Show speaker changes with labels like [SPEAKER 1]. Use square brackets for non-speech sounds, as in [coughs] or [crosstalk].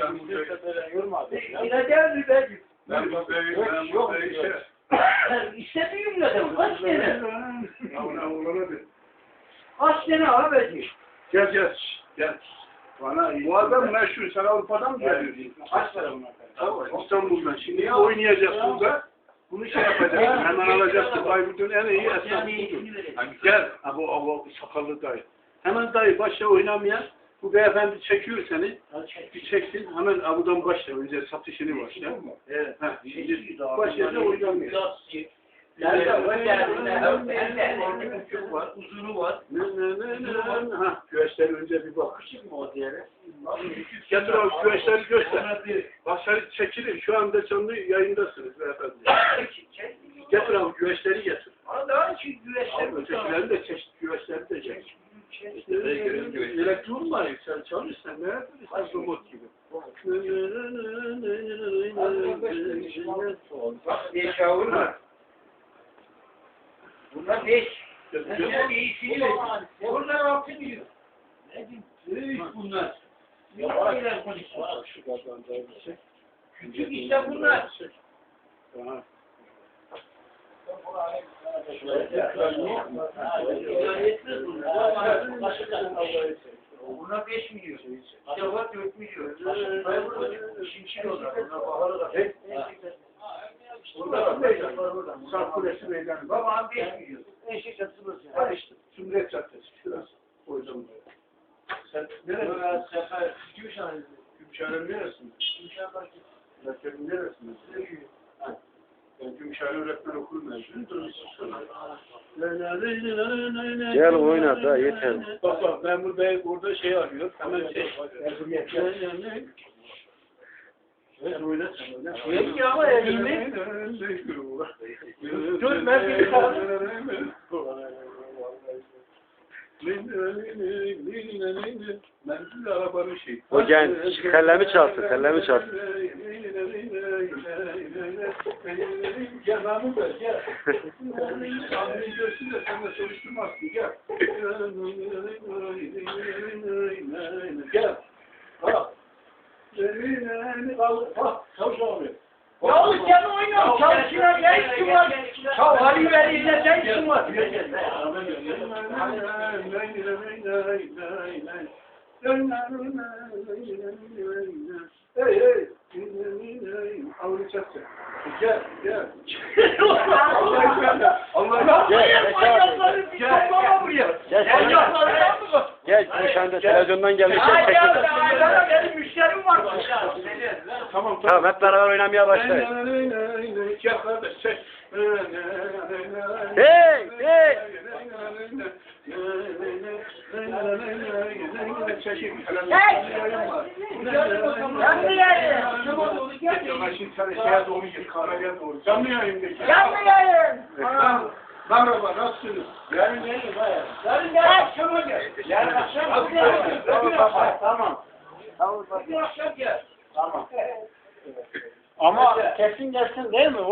[SPEAKER 1] Ben bu
[SPEAKER 2] Lübecik.
[SPEAKER 1] ben bu bey- [coughs] ben bu bey şey-
[SPEAKER 2] İstediğim dedim. Kaç tane?
[SPEAKER 1] Ya oğlana de.
[SPEAKER 2] Kaç tane?
[SPEAKER 1] Gel gel. Gel. Bana bu adam meşhur. Sen Avrupa'dan mı geliyorsun?
[SPEAKER 2] Kaç para bunlar?
[SPEAKER 1] Tamam, İstanbul'dan. Şimdi oynayacağız burada. Bunu şey yapacaksın. [laughs] Hemen alacaksın. Bayburt'un en iyi esnafı budur. Gel. Bu sakallı dayı. Hemen dayı başla oynamaya. Bu beyefendi çekiyor seni. Bir çeksin. Hemen abudan başla. Önce satışını başla. Evet. Ha, şimdi başlayacak
[SPEAKER 2] uzunu var.
[SPEAKER 1] Ne ne ne ne. Ha, güveçler önce bir bak.
[SPEAKER 2] Küçük mü o diğeri?
[SPEAKER 1] Getir güveçleri göster. Başları çekilin. Şu anda canlı yayındasınız beyefendi. Getir abi güveçleri getir.
[SPEAKER 2] Daha için güreşler
[SPEAKER 1] Abi ötekilerin de çeşit güveçleri de çek. Elektron var sen çalışsan ne yapıyorsun robot gibi.
[SPEAKER 2] Beş yavru var. Bunlar beş. Bunlar iyisini ver. Bunlar altı milyon. Ne bileyim bunlar. Ne yapıyorlar konuşuyor? Küçük işte bunlar.
[SPEAKER 1] Aha.
[SPEAKER 2] Buna 5 milyon. Cevap 4 milyon. Şimşir olarak. Buna baharı da.
[SPEAKER 1] Burada meydan. Sarp Kulesi meydanı.
[SPEAKER 2] Babam 5 milyon.
[SPEAKER 1] var işte. Sümret Caddesi. Şurası. Koydum buraya. Sen neresi? Gümüşhane'nin neresinde? Merkezin neresinde? Ha. Gümüşhane öğretmen okulu mezunuyum.
[SPEAKER 3] Gel oyna da yeter.
[SPEAKER 1] Bak bak memur bey burada şey arıyor. Hemen şey. Sen oyna sen oyna.
[SPEAKER 2] Peki ama elini.
[SPEAKER 1] Dur ben bir şey.
[SPEAKER 3] O genç, kellemi çalsın, kellemi çalsın.
[SPEAKER 1] Gel Mahmut Bey gel. Sahneyi görsün de sen de soruşturmazsın gel. Gel. Bak. Bak. Abi.
[SPEAKER 2] Yahu sen oynuyorsun. Çalışına ne işin var? Ya Ali Veli'yle ne işin var?
[SPEAKER 1] Hey hey. Avruçacaksın. Gel gel. Allah ekber. Allah
[SPEAKER 2] Ya
[SPEAKER 1] ekber.
[SPEAKER 2] hayır manyakları bir toplama buraya.
[SPEAKER 3] Gel
[SPEAKER 2] Sen
[SPEAKER 3] sen? Gel Gümüşhane'de televizyondan gelmişler
[SPEAKER 2] Ya
[SPEAKER 3] çekin.
[SPEAKER 2] ya ya benim müşterim var.
[SPEAKER 1] Tamam
[SPEAKER 3] Tamam hep beraber oynamaya başlayın.
[SPEAKER 1] Gel kardeş çek.
[SPEAKER 3] Hey hey.
[SPEAKER 2] Yandı yayın.
[SPEAKER 1] Şimdi sen şeye doğru git, kameraya doğru. Canlı yayındaki.
[SPEAKER 2] Yandı yayın.
[SPEAKER 1] Ha, Merhaba, nasılsınız? Yarın gelin bayağı.
[SPEAKER 2] Yarın gel akşama gel.
[SPEAKER 1] Yarın akşam.
[SPEAKER 2] Tamam. Tamam. Bugün akşam gel.
[SPEAKER 1] Tamam.
[SPEAKER 2] Ama kesin gelsin değil mi?